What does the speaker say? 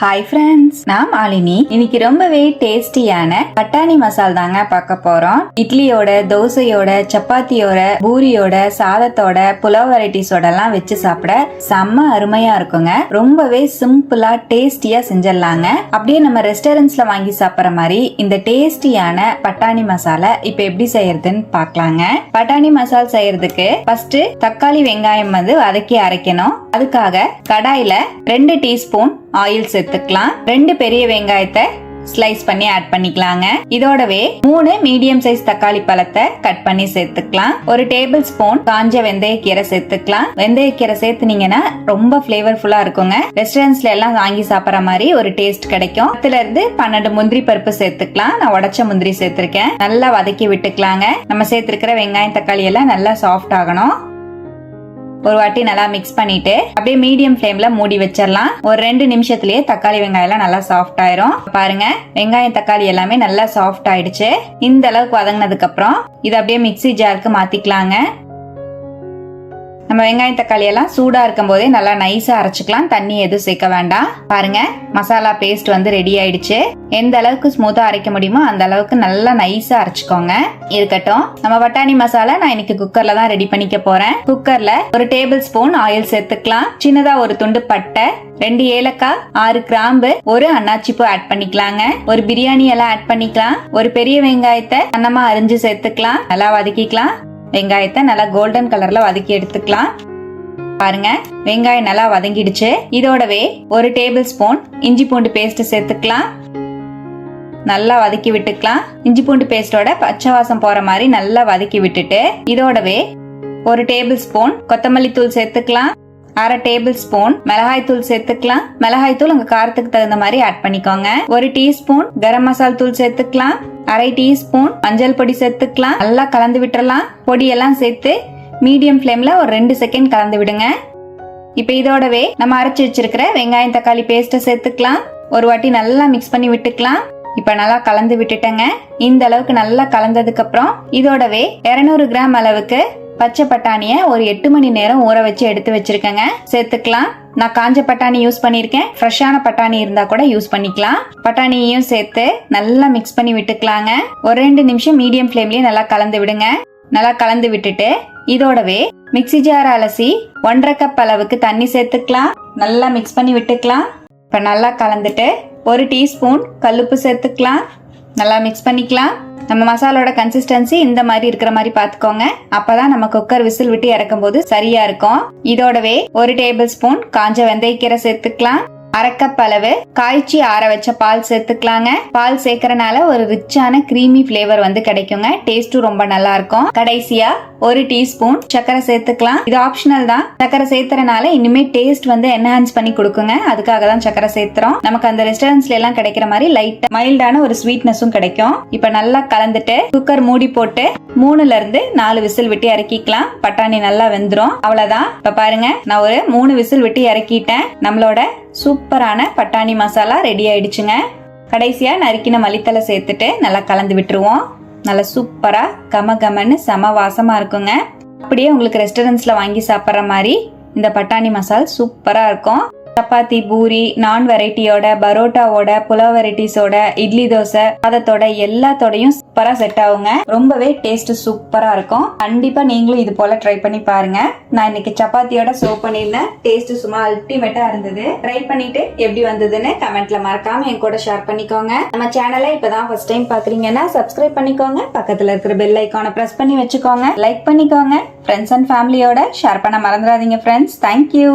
Hi friends நான் மாலினி இன்னைக்கு ரொம்பவே டேஸ்டியான பட்டாணி மசால் தாங்க பார்க்க போறோம். இட்லியோட தோசையோட சப்பாத்தியோட பூரியோட சாதத்தோட புலவ் வெரைட்டிஸோட எல்லாம் வச்சு சாப்பிட செம்ம அருமையா இருக்குங்க. ரொம்பவே சிம்பிளா டேஸ்டியா செஞ்சிடலாங்க. அப்படியே நம்ம ரெஸ்டாரண்ட்ஸ்ல வாங்கி சாப்பிட்ற மாதிரி இந்த டேஸ்டியான பட்டாணி மசாலா இப்ப எப்படி செய்யறதுன்னு பார்க்கலாங்க. பட்டாணி மசால் செய்யறதுக்கு ஃபர்ஸ்ட் தக்காளி வெங்காயம் வந்து வதக்கி அரைக்கணும். அதுக்காக கடாயில ரெண்டு டீஸ்பூன் ஆயில் சேர்த்துக்கலாம். ரெண்டு பெரிய வெங்காயத்தை ஸ்லைஸ் பண்ணி ஆட் பண்ணிக்கலாங்க. இதோடவே மூணு மீடியம் சைஸ் தக்காளி பழத்தை கட் பண்ணி சேர்த்துக்கலாம். ஒரு டேபிள் ஸ்பூன் காஞ்ச வெந்தயக்கீரை சேர்த்துக்கலாம். வெந்தயக்கீரை சேர்த்துனீங்கன்னா ரொம்ப ஃபிளேவர்ஃபுல்லா இருக்குங்க. ரெஸ்டாரண்ட்ஸ்ல எல்லாம் வாங்கி சாப்பிட்ற மாதிரி ஒரு டேஸ்ட் கிடைக்கும். பத்துல இருந்து பன்னெண்டு முந்திரி பருப்பு சேர்த்துக்கலாம். நான் உடச்ச முந்திரி சேர்த்திருக்கேன். நல்லா வதக்கி விட்டுக்கலாங்க. நம்ம சேர்த்திருக்கிற வெங்காயம் தக்காளி எல்லாம் நல்லா சாஃப்ட் ஆகணும். ஒரு வாட்டி நல்லா மிக்ஸ் பண்ணிட்டு அப்படியே மீடியம் ஃப்ளேம்ல மூடி வச்சிடலாம். ஒரு ரெண்டு நிமிஷத்துலயே தக்காளி வெங்காயம் எல்லாம் நல்லா சாஃப்ட் ஆயிரும். பாருங்க வெங்காயம் தக்காளி எல்லாமே நல்லா சாஃப்ட் ஆயிடுச்சு. இந்த அளவுக்கு வதங்கினதுக்கு அப்புறம் இதை அப்படியே மிக்ஸி ஜாருக்கு மாத்திக்கலாங்க. நம்ம வெங்காயம் தக்காளி எல்லாம் சூடா இருக்கும் போதே நல்லா நைஸா அரைச்சுக்கலாம். தண்ணி எதுவும் சேர்க்க வேண்டாம். பாருங்க மசாலா பேஸ்ட் வந்து ரெடி ஆயிடுச்சு. எந்த அளவுக்கு ஸ்மூத்தா அரைக்க முடியுமோ அந்த அளவுக்கு நல்லா நைஸா அரைச்சுக்கோங்க. இருக்கட்டும். நம்ம பட்டாணி மசாலா நான் இன்னைக்கு குக்கர்ல தான் ரெடி பண்ணிக்க போறேன். குக்கர்ல ஒரு டேபிள் ஸ்பூன் ஆயில் சேர்த்துக்கலாம். சின்னதா ஒரு துண்டு பட்டை ரெண்டு ஏலக்காய் ஆறு கிராம்பு ஒரு அன்னாச்சிப்பூ ஆட் பண்ணிக்கலாங்க. ஒரு பிரியாணி எல்லாம் ஆட் பண்ணிக்கலாம். ஒரு பெரிய வெங்காயத்தை அன்னமா அரிஞ்சு சேர்த்துக்கலாம். நல்லா வதக்கிக்கலாம். வெங்காயத்தை நல்லா கோல்டன் கலர்ல வதக்கி எடுத்துக்கலாம். பாருங்க வெங்காயம் நல்லா வதங்கிடுச்சு. இதோடவே ஒரு டேபிள் ஸ்பூன் இஞ்சி பூண்டு பேஸ்ட் சேர்த்துக்கலாம். நல்லா வதக்கி விட்டுக்கலாம். இஞ்சி பூண்டு பேஸ்டோட பச்சை வாசம் போற மாதிரி நல்லா வதக்கி விட்டுட்டு இதோடவே ஒரு டேபிள் ஸ்பூன் கொத்தமல்லி தூள் சேர்த்துக்கலாம். அரை டேபிள் ஸ்பூன் மிளகாய் தூள் சேர்த்துக்கலாம். மிளகாய் தூள் உங்க காரத்துக்கு தகுந்த மாதிரி ஆட் பண்ணிக்கோங்க. ஒரு டீஸ்பூன் கரம் மசால் தூள் சேர்த்துக்கலாம். அரை டீஸ்பூன் மஞ்சள் பொடி சேர்த்துக்கலாம். நல்லா கலந்து விட்டுறலாம். பொடியெல்லாம் சேர்த்து மீடியம் ஃப்ளேம்ல ஒரு ரெண்டு செகண்ட் கலந்து விடுங்க. இப்போ இதோடவே நம்ம அரைச்சு வச்சிருக்கிற வெங்காயம் தக்காளி பேஸ்ட்டை சேர்த்துக்கலாம். ஒரு வாட்டி நல்லா மிக்ஸ் பண்ணி விட்டுக்கலாம். இப்போ நல்லா கலந்து விட்டுட்டேங்க. இந்த அளவுக்கு நல்லா கலந்ததுக்கு அப்புறம் இதோடவே 200 கிராம் அளவுக்கு பச்சை பட்டாணியை ஒரு எட்டு மணி நேரம் ஊற வச்சு எடுத்து வச்சிருக்கேங்க. சேர்த்துக்கலாம். நான் காஞ்ச பட்டாணி யூஸ் பண்ணியிருக்கேன். ஃப்ரெஷ்ஷான பட்டாணி இருந்தா கூட யூஸ் பண்ணிக்கலாம். பட்டாணியையும் சேர்த்து நல்லா மிக்ஸ் பண்ணி விட்டுக்கலாங்க. ஒரு ரெண்டு நிமிஷம் மீடியம் ஃப்ளேம்லயே நல்லா கலந்து விடுங்க. நல்லா கலந்து விட்டுட்டு இதோடவே மிக்ஸி ஜார் அலசி ஒன்றரை கப் அளவுக்கு தண்ணி சேர்த்துக்கலாம். நல்லா மிக்ஸ் பண்ணி விட்டுக்கலாம். இப்போ நல்லா கலந்துட்டு ஒரு டீஸ்பூன் கல்லுப்பு சேர்த்துக்கலாம். நல்லா மிக்ஸ் பண்ணிக்கலாம். நம்ம மசாலோட கன்சிஸ்டன்சி இந்த மாதிரி இருக்கிற மாதிரி பார்த்துக்கோங்க. அப்பதான் நம்ம குக்கர் விசில் விட்டு இறக்கும் போது சரியா இருக்கும். இதோடவே ஒரு டேபிள் ஸ்பூன் காஞ்ச வெந்தயக்கீரை சேர்த்துக்கலாம். அரைக்கப் அளவு காய்ச்சி ஆற வச்ச பால் சேர்த்துக்கலாங்க. பால் சேர்க்கறனால ஒரு ரிச்சான கிரீமி ஃபிளேவர் வந்து கிடைக்குங்க. டேஸ்டும் ரொம்ப நல்லா இருக்கும். கடைசியா ஒரு டீஸ்பூன் சர்க்கரை சேர்த்துக்கலாம். இது ஆப்ஷனல் தான். சர்க்கரை சேர்த்துறனால இனிமே டேஸ்ட் வந்து என்ஹான்ஸ் பண்ணி கொடுக்குங்க. அதுக்காக தான் சர்க்கரை சேர்த்துறோம். நமக்கு அந்த ரெஸ்டாரண்ட்ஸ்ல எல்லாம் கிடைக்கிற மாதிரி லைட்டா மைல்டான ஒரு ஸ்வீட்னஸும் கிடைக்கும். இப்ப நல்லா கலந்துட்டு குக்கர் மூடி போட்டு மூணுல இருந்து நாலு விசில் விட்டு இறக்கிக்கலாம். பட்டாணி நல்லா வெந்துரும். அவ்வளவுதான். இப்ப பாருங்க நான் ஒரு மூணு விசில் விட்டு இறக்கிட்டேன். நம்மளோட சூப்பரான பட்டாணி மசாலா ரெடி ஆயிடுச்சுங்க. கடைசியா நறுக்கின மல்லித்தலை சேர்த்துட்டு நல்லா கலந்து விட்டுருவோம். நல்லா சூப்பராக கம கமன்னு செம வாசமாக இருக்குங்க. அப்படியே உங்களுக்கு ரெஸ்டாரண்ட்ஸில் வாங்கி சாப்பிட்ற மாதிரி இந்த பட்டாணி மசால் சூப்பராக இருக்கும். சப்பாத்தி பூரி நான் வெரைட்டியோட பரோட்டாவோட புலாவ் வெரைட்டிஸோட இட்லி தோசை அதத்தோட எல்லாத்தோடையும் சூப்பரா செட் ஆகுங்க. ரொம்பவே டேஸ்ட் சூப்பரா இருக்கும். கண்டிப்பா நீங்களும் இது போல ட்ரை பண்ணி பாருங்க. நான் இன்னைக்கு சப்பாத்தியோட சர்வ் பண்ணியிருந்தேன். டேஸ்ட் சும்மா அல்டிமேட்டா இருந்தது. ட்ரை பண்ணிட்டு எப்படி வந்ததுன்னு கமெண்ட்ல மறக்காம என் கூட ஷேர் பண்ணிக்கோங்க. நம்ம சேனலை இப்பதான் ஃபர்ஸ்ட் டைம் பாக்குறீங்கன்னா சப்ஸ்கிரைப் பண்ணிக்கோங்க. பக்கத்துல இருக்கிற பெல் ஐக்கானை பிரஸ் பண்ணி வச்சுக்கோங்க. லைக் பண்ணிக்கோங்க. ஃப்ரெண்ட்ஸ் அண்ட் ஃபேமிலியோட ஷேர் பண்ண மறந்துடாதீங்க ஃப்ரெண்ட்ஸ் தேங்க்யூ